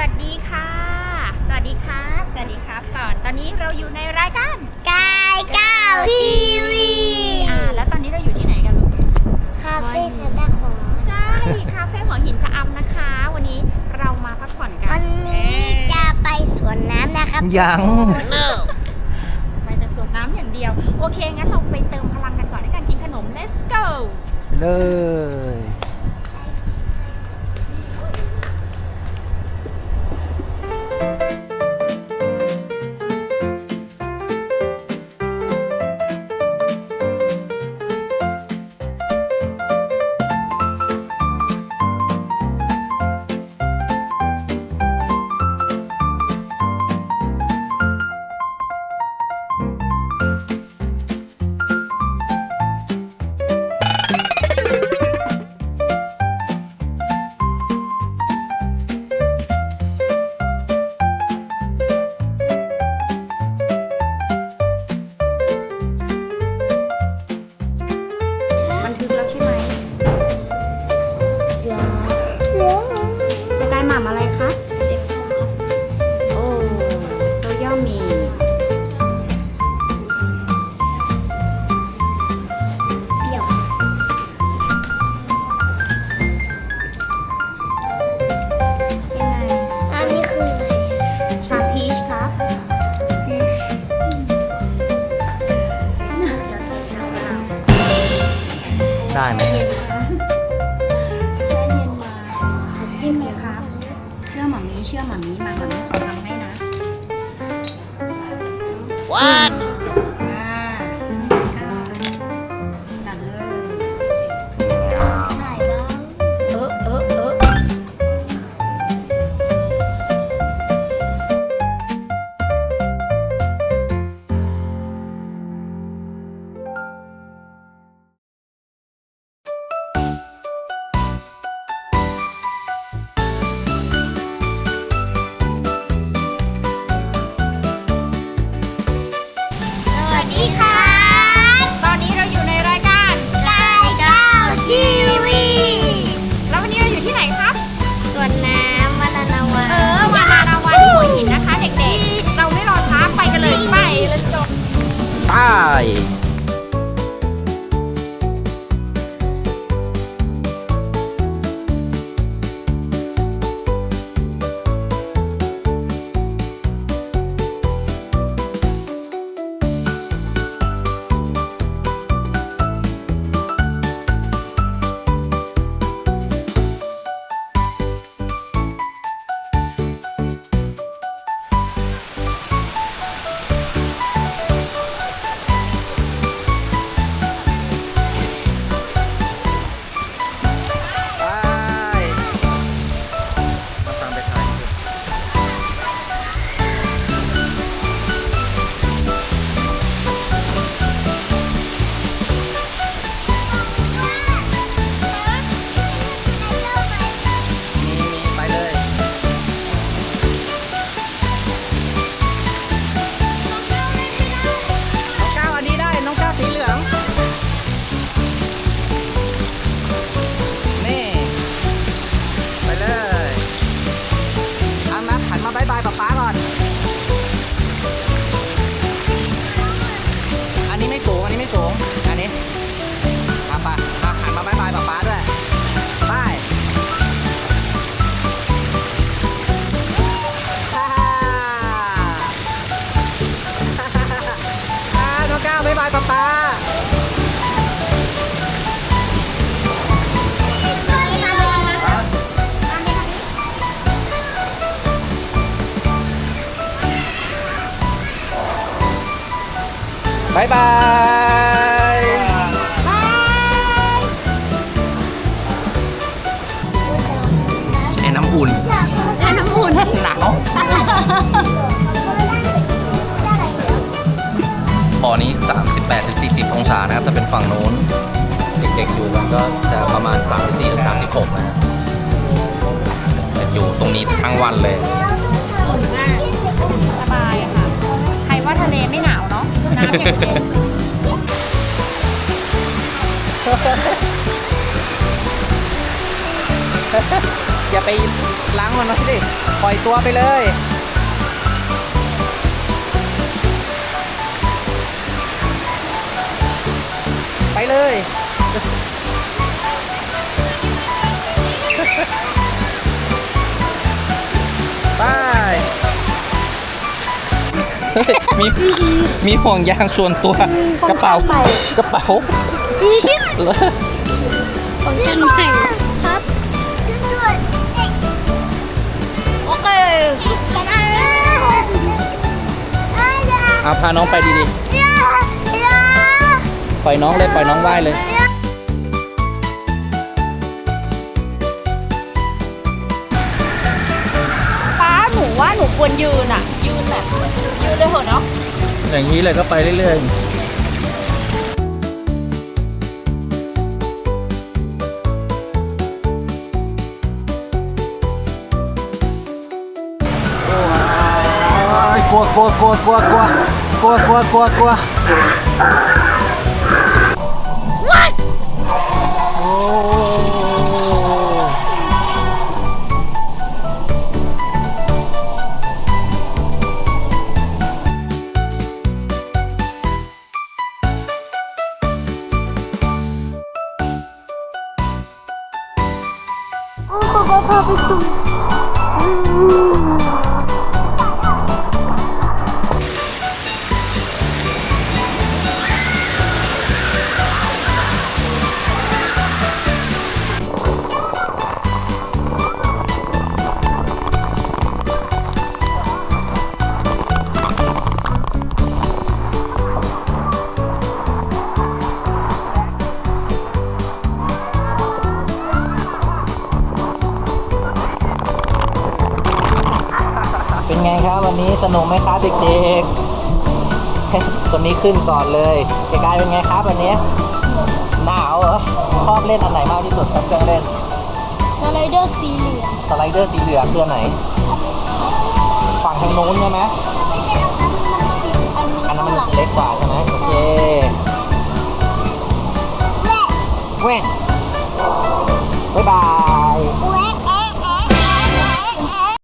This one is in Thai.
วัสดีค่ะ สวัสดีครับ สวัสดีครับก่อน ตอนนี้เราอยู่ในรายการกายก้าวทีวีอ่าแล้วตอนนี้เราอยู่ที่ไหนกันลูก คาเฟ่ซานตาคลอสใช่ คาเฟ่หัวหินชะอำนะคะ วันนี้เรามาพักผ่อนกัวัน นนี้จะไปสวนน้ำนะครับยัง ไปแต่สวนน้ำอย่างเดียว โอเค งั้นเราไปเติมพลังกันก่อนด้วยการกินขนม let's go เลย แล้วใช่ไหมร ได้ไหมเย็นมาแช่เย็นมาจิ้มเลยครับ เชื่อหมามีเชื่อหมามีมาหมามีขอทำให้นะ What สวั บายบายใช้น้ำอุ่น แช่น้ำอุ่นหนาวบ่อนี้ 38ถึง40 องศานะครับ ถ้าเป็นฝั่งโน้น เด็กๆอยู่กันก็จะประมาณ 34ถึง36 นะฮะแต่อยู่ตรงนี้ทั้งวันเลย ไม่หนาวเนาะน้ำยังเย็นอย่าไปล้างมันนะสิปล่อยตัวไปเลย ไปเลย มีมีห่วงยางส่วนตัวกระเป๋ากระเป๋าเหรอของฉันใหม่ครับโอเคทำไมเอาพาน้องไปดีๆปล่อยน้องเลยปล่อยน้องว่ายเลยป้าหนูว่าหนูควรยืนอะยืน แบบยืนเลยเหรอะเนาะอย่างนี้เลยก็ไปเรื่อยๆกลัวกลัวกลัวกลัวกลัวกลัวกลัวกลัว Robson. ครับวันนี้สนุกไหมครับเด็กๆตัวนี้ขึ้นก่อนเลยเอกายเป็นไงครับวันนี้หนาวเหรอชอบเล่นอันไหนมากที่สุดครับเครื่องเล่นสไลเดอร์สีเหลืองสไลเดอร์สีเหลืองตัวไหน ฝั่งทางโน้นใช่ไหมอันนั้นมันเล็กกว่าใช่ไหมโอเคแว่บ๊ายบาย